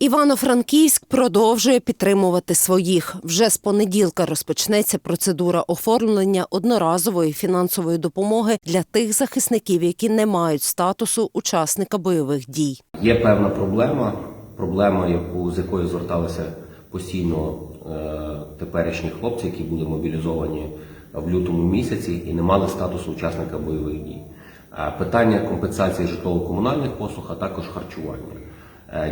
Івано-Франківськ продовжує підтримувати своїх. Вже з понеділка розпочнеться процедура оформлення одноразової фінансової допомоги для тих захисників, які не мають статусу учасника бойових дій. Є певна проблема, проблема, яку, з якою зверталися постійно е, теперішні хлопці, які були мобілізовані в лютому місяці і не мали статусу учасника бойових дій. Е, питання компенсації житлово-комунальних послуг, а також харчування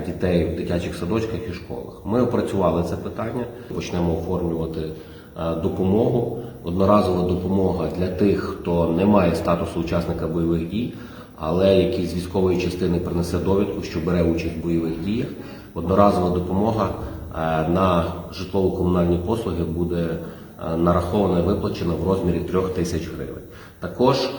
дітей в дитячих садочках і школах. Ми опрацювали це питання, почнемо оформлювати е, допомогу. Одноразова допомога для тих, хто не має статусу учасника бойових дій, але який з військової частини принесе довідку, що бере участь в бойових діях. Одноразова допомога е, на житлово-комунальні послуги буде е, нарахована і виплачена в розмірі 3 тисяч гривень. Також е,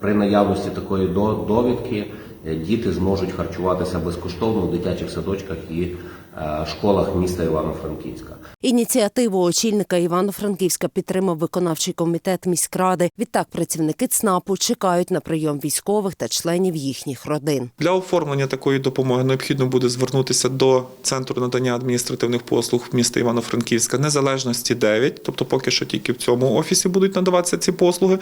при наявності такої довідки е, діти зможуть харчуватися безкоштовно в дитячих садочках і е, школах міста Івано-Франківська. Ініціативу очільника Івано-Франківська підтримав виконавчий комітет міськради. Відтак працівники ЦНАПу чекають на прийом військових та членів їхніх родин. Для оформлення такої допомоги необхідно буде звернутися до центру надання адміністративних послуг міста Івано-Франківська незалежності 9, тобто поки що тільки в цьому офісі будуть надаватися ці послуги.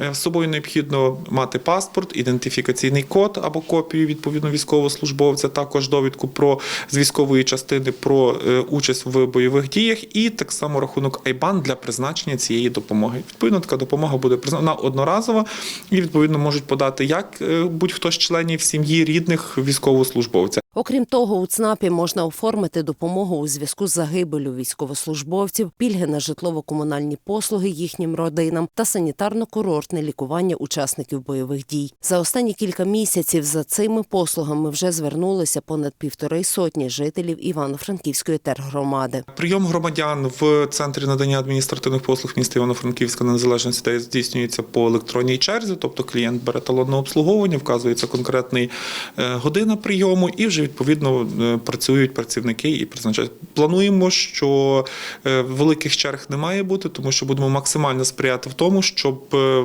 Е, З собою необхідно мати паспорт, ідентифікаційний код або копію відповідно військовослужбовця, також довідку про з військової частини про е, участь в бойових діях, і так само рахунок Айбан для призначення цієї допомоги. Відповідно, така допомога буде призначена одноразова, і відповідно можуть подати як е, будь-хто з членів сім'ї рідних військовослужбовця. Окрім того, у ЦНАПі можна оформити допомогу у зв'язку з загибелю військовослужбовців, пільги на житлово-комунальні послуги їхнім родинам та санітарно-курортне лікування учасників бойових дій. За останні кілька місяців за цими послугами вже звернулися понад півтори сотні жителів Івано-Франківської тергромади. Прийом громадян в центрі надання адміністративних послуг міста Івано-Франківська на незалежності здійснюється по електронній черзі, тобто клієнт бере талон на обслуговування, вказується конкретний е, година прийому, і вже відповідно е, працюють працівники і призначають. Плануємо, що е, великих черг не має бути, тому що будемо максимально сприяти в тому, щоб е,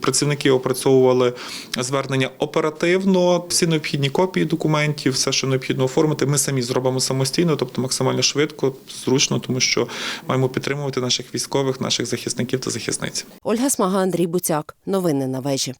працівники опрацьовували звернення оперативно, всі необхідні копії документів, все, що необхідно оформити, ми самі зробимо самостійно, тобто максимально швидко, зручно, тому що маємо підтримувати наших військових, наших захисників та захисниць. Ольга Смага, Андрій Буцяк. Новини на вежі.